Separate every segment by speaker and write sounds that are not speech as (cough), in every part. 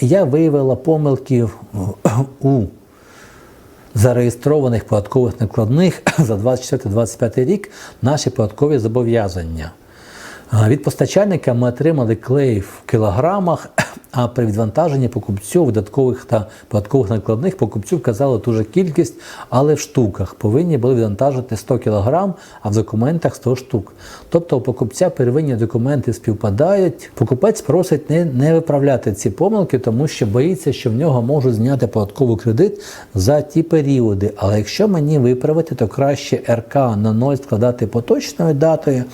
Speaker 1: Я виявила помилки у зареєстрованих податкових накладних за 24-25 рік наші податкові зобов'язання. Від постачальника ми отримали клей в кілограмах, а при відвантаженні покупцю видаткових та податкових накладних покупцю вказали ту же кількість, але в штуках повинні були відвантажити 100 кг, а в документах 100 штук. Тобто у покупця первинні документи співпадають. Покупець просить не, не виправляти ці помилки, тому що боїться, що в нього можуть зняти податковий кредит за ті періоди. Але якщо мені виправити, то краще РК на 0 складати поточною датою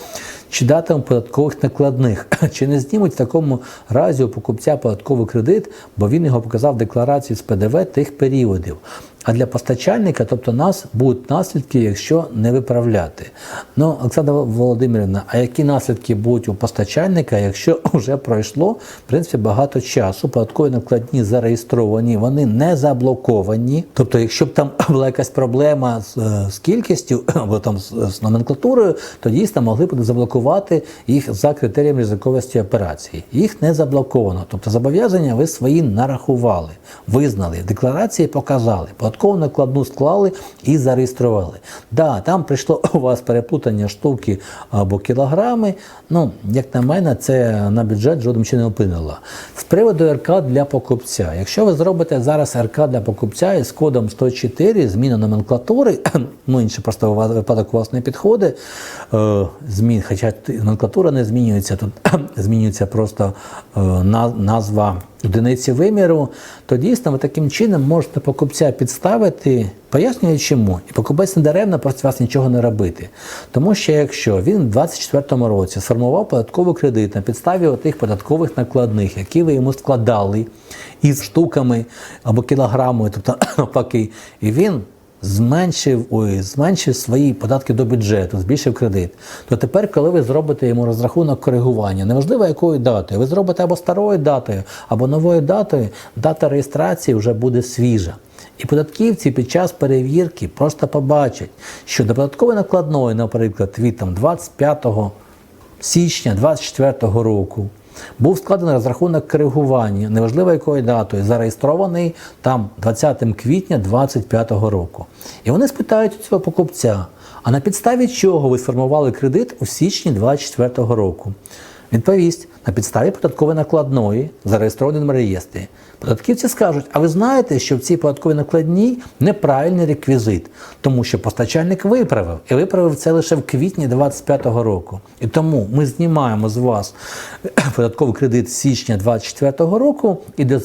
Speaker 1: чи датами податкових накладних. (clears throat) Чи не знімуть в такому разі у покупця податковий кредит, бо він його показав в декларації з ПДВ тих періодів. А для постачальника, тобто нас, будуть наслідки, якщо не виправляти. Ну, Олександра Володимирівна, а які наслідки будуть у постачальника, якщо (laughs) вже пройшло в принципі багато часу? Податкові накладні зареєстровані, вони не заблоковані. Тобто, якщо б там (laughs) була якась проблема з, е, з кількістю (clears throat) або там з, з номенклатурою, то дійсно могли б заблокувати їх за критерієм ризиковості операції. Їх не заблоковано. Тобто зобов'язання ви свої нарахували, визнали, декларації показали, податкову накладну склали і зареєстрували. Да, там прийшло у вас переплутання штуки або кілограми. Ну, як на мене, це на бюджет жодним чином не вплинуло. З приводу РК для покупця. Якщо ви зробите зараз РК для покупця із кодом 104, зміна номенклатури, (clears throat) ну інший просто випадок у вас не підходить. Е, змін, хоча номенклатура не змінюється, тут (clears throat) змінюється просто е, назва одиниці виміру, то дійсно ви таким чином можете покупця підставити, пояснює чому. І покупець не даремно просить вас нічого не робити. Тому що якщо він у 2024 році сформував податковий кредит на підставі тих податкових накладних, які ви йому складали із штуками або кілограмою, тобто (coughs) навпаки, і він зменшив, ой, зменшив свої податки до бюджету, збільшив кредит, то тепер, коли ви зробите йому розрахунок коригування, неважливо якою датою, ви зробите або старою датою, або новою датою, дата реєстрації вже буде свіжа. І податківці під час перевірки просто побачать, що до податкової накладної, наприклад, від там, 25 січня 2024 року був складений розрахунок коригування, неважливо якою датою, зареєстрований там 20 квітня 2025 року. І вони спитають у цього покупця, а на підставі чого ви сформували кредит у січні 2024 року? Відповість на підставі податкової накладної, зареєстрованої на реєстрі. Податківці скажуть, а ви знаєте, що в цій податковій накладній неправильний реквізит, тому що постачальник виправив, і виправив це лише в квітні 2025 року. І тому ми знімаємо з вас (clears throat) податковий кредит з січня 2024 року і дозволяємо